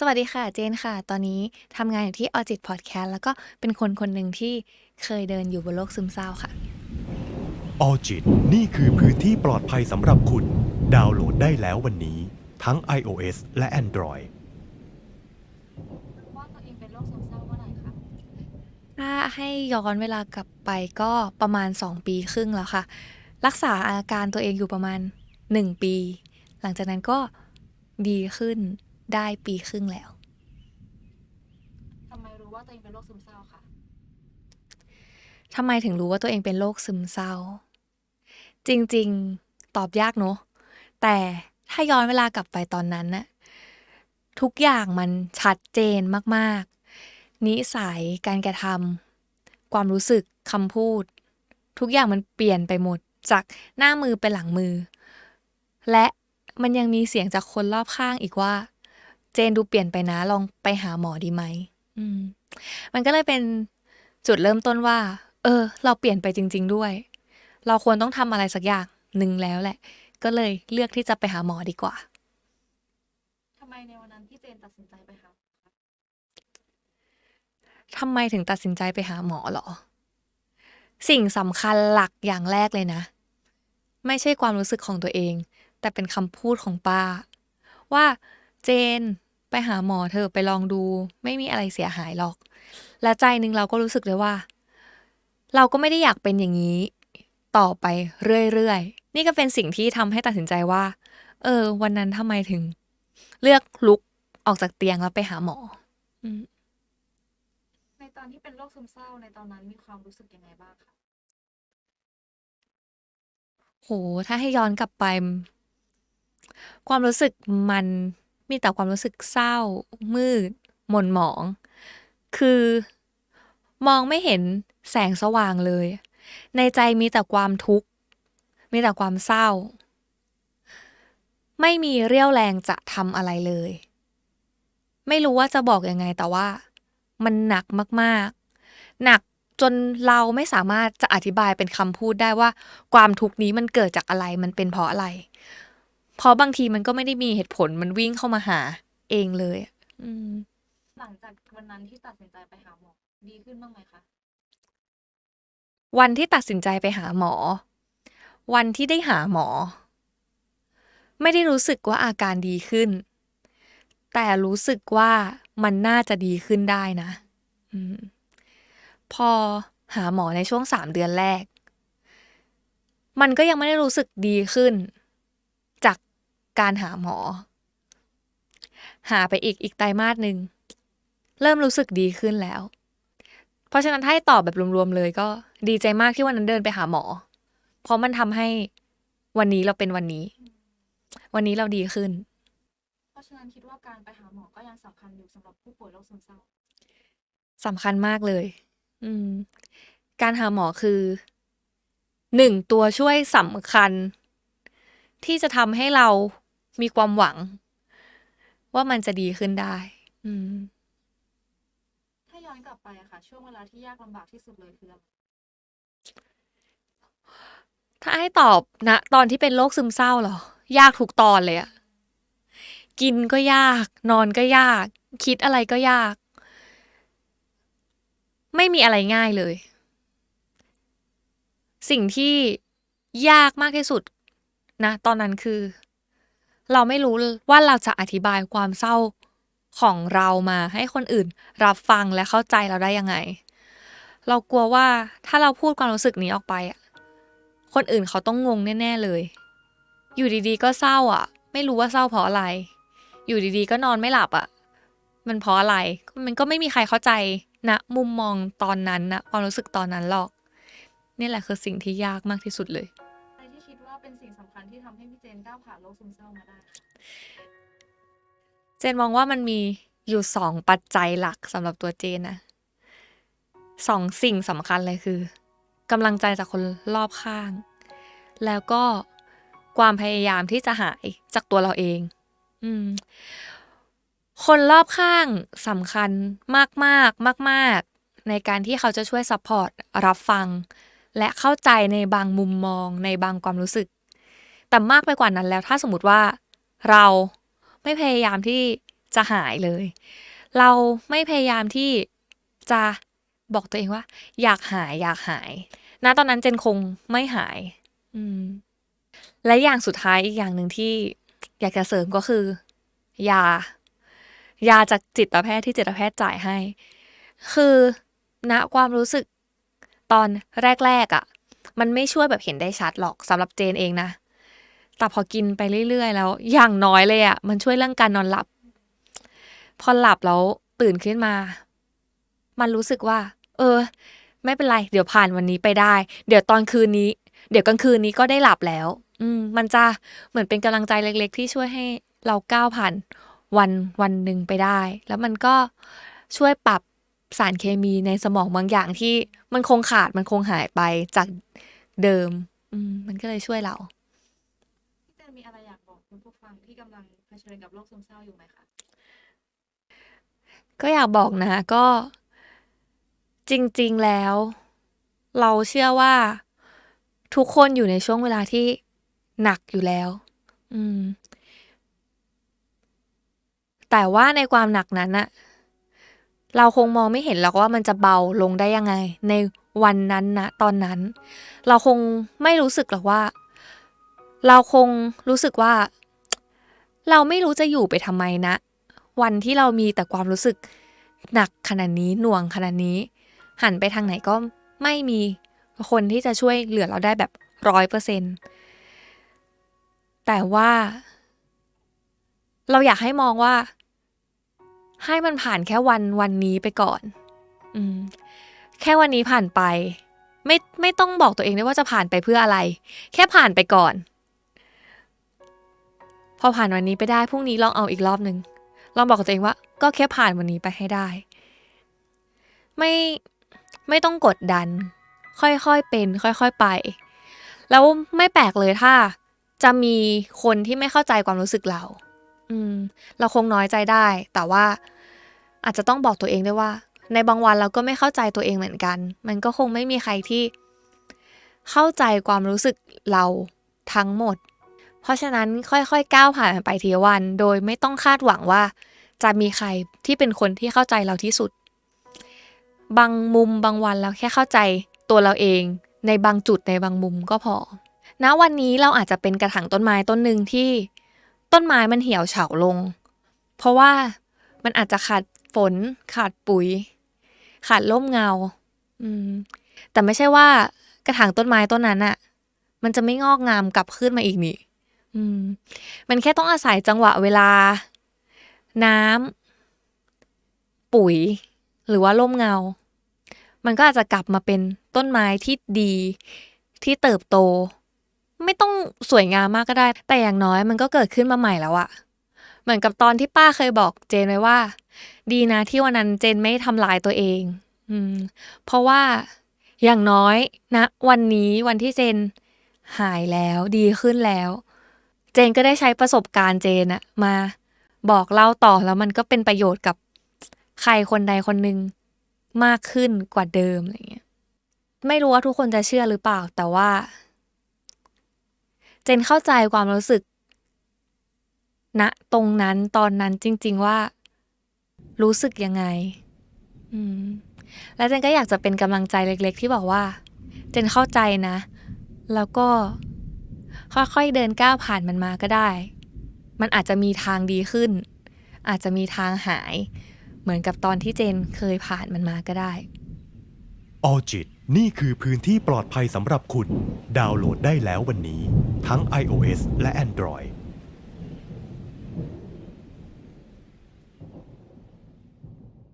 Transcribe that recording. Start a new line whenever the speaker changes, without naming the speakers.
สวัสดีค่ะเจนค่ะ ตอนนี้ทำงานอยู่ที่ออจิตพอดแคสต์แล้วก็เป็นคนคนหนึ่งที่เคยเดินอยู่บนโลกซึมเศร้าค่ะ
ออจิตนี่คือพื้นที่ปลอดภัยสำหรับคุณ ดาวน์โหลดได้แล้ววันนี้ ทั้ง iOS และ Android
ว่าตัวเองเป็นโรคซึมเศร้าเมื่อไหร่คะ
ถ้าให้ย้อนเวลากลับไปก็ประมาณ 2 ปีครึ่งแล้วค่ะ รักษาอาการตัวเองอยู่ประมาณ 1 ปี หลังจากนั้นก็ดีขึ้น ได้ปีครึ่งแล้ว
ทำไมรู้ว่าตัวเองเป็นโรคซึมเศร้าคะ
ทำไมถึงรู้ว่าตัวเองเป็นโรคซึมเศร้า จริงๆตอบยากเนอะแต่ถ้าย้อนเวลากลับไปตอนนั้นน่ะทุกอย่างมันชัดเจนมากๆ นิสัยการกระทำความรู้สึกคำพูด ทุกอย่างมันเปลี่ยนไปหมดจากหน้ามือไปหลังมือ และมันยังมีเสียงจากคนรอบข้างอีกว่า เจนดูเปลี่ยนไปนะ ลองไปหาหมอดีไหมอืม มันก็เลยเป็นจุดเริ่มต้นว่า เออ เราเปลี่ยนไปจริง ๆ ด้วย เราควรต้องทำอะไรสักอย่างหนึ่งแล้วแหละ ก็เลยเลือกที่จะไปหาหมอดีกว่า
ทำไมในวันนั้นที่เจนตัดสินใจไปหาหมอคะ
ทำไมถึงตัดสินใจไปหาหมอเหรอ สิ่งสำคัญหลักอย่างแรกเลยนะ ไม่ใช่ความรู้สึกของตัวเอง แต่เป็นคำพูดของป้า ว่าเจน ไปหาหมอเธอะไปลองดู ไม่มีอะไรเสียหายหรอก และใจหนึ่งเราก็รู้สึกเลยว่า เราก็ไม่ได้อยากเป็นอย่างนี้ ต่อไปเรื่อยๆ นี่ก็เป็นสิ่งที่ทำให้ตัดสินใจว่า เออ วันนั้นทำไมถึง เลือกลุกออกจากเตียงแล้วไปหาหมออืม
ในตอนที่เป็นโรคซึมเศร้าในตอนนั้นมีความรู้สึกยังไงบ้างคะ
โห ถ้าให้ย้อนกลับไป ความรู้สึกมัน มีแต่ความรู้สึกเศร้า มืดหม่นหมอง คือมองไม่เห็นแสงสว่างเลย ในใจมีแต่ความทุกข์ มีแต่ความเศร้า ไม่มีเรี่ยวแรงจะทำอะไรเลย ไม่รู้ว่าจะบอกยังไงแต่ว่า มันหนักมากๆ หนักจนเราไม่สามารถจะอธิบายเป็นคำพูดได้ว่า ความทุกข์นี้มันเกิดจากอะไร มันเป็นเพราะอะไร เพราะบางทีมันก็ไม่ได้มีเหตุผลมันวิ่งเข้ามาหาเองเลยอะอืม
หลังจากวันนั้นที่ตัดสินใจไปหาหมอ ดีขึ้นบ้างไหมคะ
วันที่ตัดสินใจไปหาหมอ วันที่ได้หาหมอ ไม่ได้รู้สึกว่าอาการดีขึ้น แต่รู้สึกว่ามันน่าจะดีขึ้นได้นะอืมพอหาหมอในช่วงสามเดือนแรก มันก็ยังไม่ได้รู้สึกดีขึ้นจาก การหาหมอ หาไปอีกอีกไตรมาสหนึ่งเริ่มรู้สึกดีขึ้นแล้ว เพราะฉะนั้นถ้าให้ตอบแบบรวมๆเลยก็ดีใจมากที่วันนั้นเดินไปหาหมอ เพราะมันทำให้วันนี้เราเป็นวันนี้ วันนี้เราดีขึ้น
เพราะฉะนั้นคิดว่าการไปหาหมอก็ยังสำคัญอยู่สำหรับผู้ป่วยโรคซึมเศร้า
สำคัญมากเลย อืม การหาหมอคือหนึ่งตัวช่วยสำคัญ ที่จะทำให้เรา มีความหวัง ว่ามันจะดีขึ้นได้ อืม
ถ้าย้อนกลับไปอะค่ะ ช่วงเวลาที่ยากลำบากที่สุดเลยคืออะไร
ถ้าให้ตอบนะ ตอนที่เป็นโรคซึมเศร้าเหรอ ยากทุกตอนเลยอะกินก็ยาก นอนก็ยาก คิดอะไรก็ยาก ไม่มีอะไรง่ายเลย สิ่งที่ยากมากที่สุด นะ ตอนนั้นคือ เราไม่รู้ว่าเราจะอธิบายความเศร้าของเรามาให้คนอื่นรับฟังและเข้าใจเราได้ยังไง เรากลัวว่าถ้าเราพูดความรู้สึกนี้ออกไปอะคนอื่นเขาต้องงงแน่ ๆเลย อยู่ดีๆ ก็เศร้าอะ ไม่รู้ว่าเศร้าเพราะอะไร อยู่ดีๆ ก็นอนไม่หลับอะ มันเพราะอะไร มันก็ไม่มีใครเข้าใจนะมุมมองตอนนั้นนะความรู้สึกตอนนั้นหรอก นี่แหละคือสิ่งที่ยากมากที่สุดเลย
เป็นสิ่งสำคัญที่ทำให้พี่เจนก้าวผ่านโรคซึมเศร้ามาได้
เจนมองว่ามันมีอยู่สองปัจจัยหลักสำหรับตัวเจนนะสองสิ่งสำคัญเลยคือกำลังใจจากคนรอบข้าง แล้วก็ความพยายามที่จะหายจากตัวเราเอง อืม คนรอบข้างสำคัญมากมากมากมากในการที่เขาจะช่วยซัพพอร์ตรับฟัง และเข้าใจในบางมุมมองในบางความรู้สึก แต่มากไปกว่านั้นแล้วถ้าสมมติว่าเราไม่พยายามที่จะหายเลย เราไม่พยายามที่จะบอกตัวเองว่า อยากหายอยากหายณตอนนั้นเจนคงไม่หาย อืม และอย่างสุดท้ายอีกอย่างหนึ่งที่อยากจะเสริมก็คือยายาจากจิตแพทย์ที่จิตแพทย์จ่ายให้ คือณความรู้สึกตอนแรกๆอะ่ะ มันไม่ช่วยแบบเห็นได้ชัดหรอกสำหรับเจนเองนะ แต่พอกินไปเรื่อยๆ แล้ว อย่างน้อยเลยอะ่ะ มันช่วยเรื่องการนอนหลับ พอหลับแล้วตื่นขึ้นมา มันรู้สึกว่า เออ ไม่เป็นไร เดี๋ยวผ่านวันนี้ไปได้ เดี๋ยวตอนคืนนี้ เดี๋ยวกลางคืนนี้ก็ได้หลับแล้ว อืม มันจะเหมือนเป็นกำลังใจเล็ก ๆ ที่ช่วยให้เราก้าวผ่านวันวันหนึ่งไปได้ แล้วมันก็ช่วยปรับสารเคมีในสมองบางอย่างที่มันคงขาดมันคงหายไปจากเดิม อืม มันก็เลยช่วยเรา
พี่เจนมีอะไรอยากบอกคุณผู้ ฟังที่กำลังเผชิญกับโรคซึมเศร้าอยู่ไหมคะ
ก็อยากบอกนะก็จริงๆแล้ว เราเชื่อว่าทุกคนอยู่ในช่วงเวลาที่หนักอยู่แล้ว อืม แต่ว่าในความหนักนั้นอะเราคงมองไม่เห็นหรอกว่ามันจะเบาลงได้ยังไง ในวันนั้นนะตอนนั้น เราคงไม่รู้สึกหรอกว่า เราคงรู้สึกว่า เราไม่รู้จะอยู่ไปทำไมนะ วันที่เรามีแต่ความรู้สึกหนักขนาดนี้หน่วงขนาดนี้ หันไปทางไหนก็ไม่มีคนที่จะช่วยเหลือเราได้แบบร้อยเปอร์เซ็นแต่ว่า เราอยากให้มองว่า ให้มันผ่านแค่วันวันนี้ไปก่อน อืม แค่วันนี้ผ่านไป ไม่ไม่ต้องบอกตัวเองด้วยว่าจะผ่านไปเพื่ออะไร แค่ผ่านไปก่อน พอผ่านวันนี้ไปได้พรุ่งนี้ลองเอาอีกรอบหนึ่งลองบอกกับตัวเองว่า ก็แค่ผ่านวันนี้ไปให้ได้ ไม่ไม่ต้องกดดัน ค่อยๆเป็น ค่อยๆไป แล้วไม่แปลกเลยถ้า จะมีคนที่ไม่เข้าใจความรู้สึกเรา อืม เราคงน้อยใจได้ แต่ว่าอาจจะต้องบอกตัวเองด้วยว่า ในบางวันเราก็ไม่เข้าใจตัวเองเหมือนกัน มันก็คงไม่มีใครที่ เข้าใจความรู้สึกเราทั้งหมด เพราะฉะนั้นค่อยๆก้าวผ่านไปทีวัน โดยไม่ต้องคาดหวังว่า จะมีใครที่เป็นคนที่เข้าใจเราที่สุด บางมุมบางวันเราแค่เข้าใจตัวเราเอง ในบางจุดในบางมุมก็พอณวันนี้เราอาจจะเป็นกระถางต้นไม้ต้นหนึ่งที่ต้นไม้มันเหี่ยวเฉาลง เพราะว่ามันอาจจะขาดฝน ขาดปุ๋ย ขาดร่มเงา อืม แต่ไม่ใช่ว่ากระถางต้นไม้ต้นนั้นอะมันจะไม่งอกงามกลับขึ้นมาอีกนี่ อืม มันแค่ต้องอาศัยจังหวะเวลา น้ำ ปุ๋ย หรือว่าร่มเงา มันก็อาจจะกลับมาเป็นต้นไม้ที่ดี ที่เติบโต ไม่ต้องสวยงามมากก็ได้ แต่อย่างน้อยมันก็เกิดขึ้นมาใหม่แล้วอะเหมือนกับตอนที่ป้าเคยบอกเจนไว้ว่า ดีนะที่วันนั้นเจนไม่ทำลายตัวเอง อืม เพราะว่าอย่างน้อยนะ วันนี้วันที่เจนหายแล้วดีขึ้นแล้ว จนก็ได้ใช้ประสบการณ์เจนอะมาบอกเล่าต่อแล้วมันก็เป็นประโยชน์กับใครคนใดคนหนึ่งมากขึ้นกว่าเดิมอะไรเงี้ยไม่รู้ว่าทุกคนจะเชื่อหรือเปล่า แต่ว่า เจนเข้าใจความรู้สึกณตรงนั้นตอนนั้นจริง ๆว่า รู้สึกยังไง อืม แล้วเจนก็อยากจะเป็นกำลังใจเล็ก ๆ ที่บอกว่า เจนเข้าใจนะ แล้วก็ ค่อยๆเดินก้าวผ่านมันมาก็ได้ มันอาจจะมีทางดีขึ้น อาจจะมีทางหาย เหมือนกับตอนที่เจนเคยผ่านมันมาก็ได้
ออจิตนี่คือพื้นที่ปลอดภัยสำหรับคุณ ดาวน์โหลดได้แล้ววันนี้ ทั้ง iOS และ Android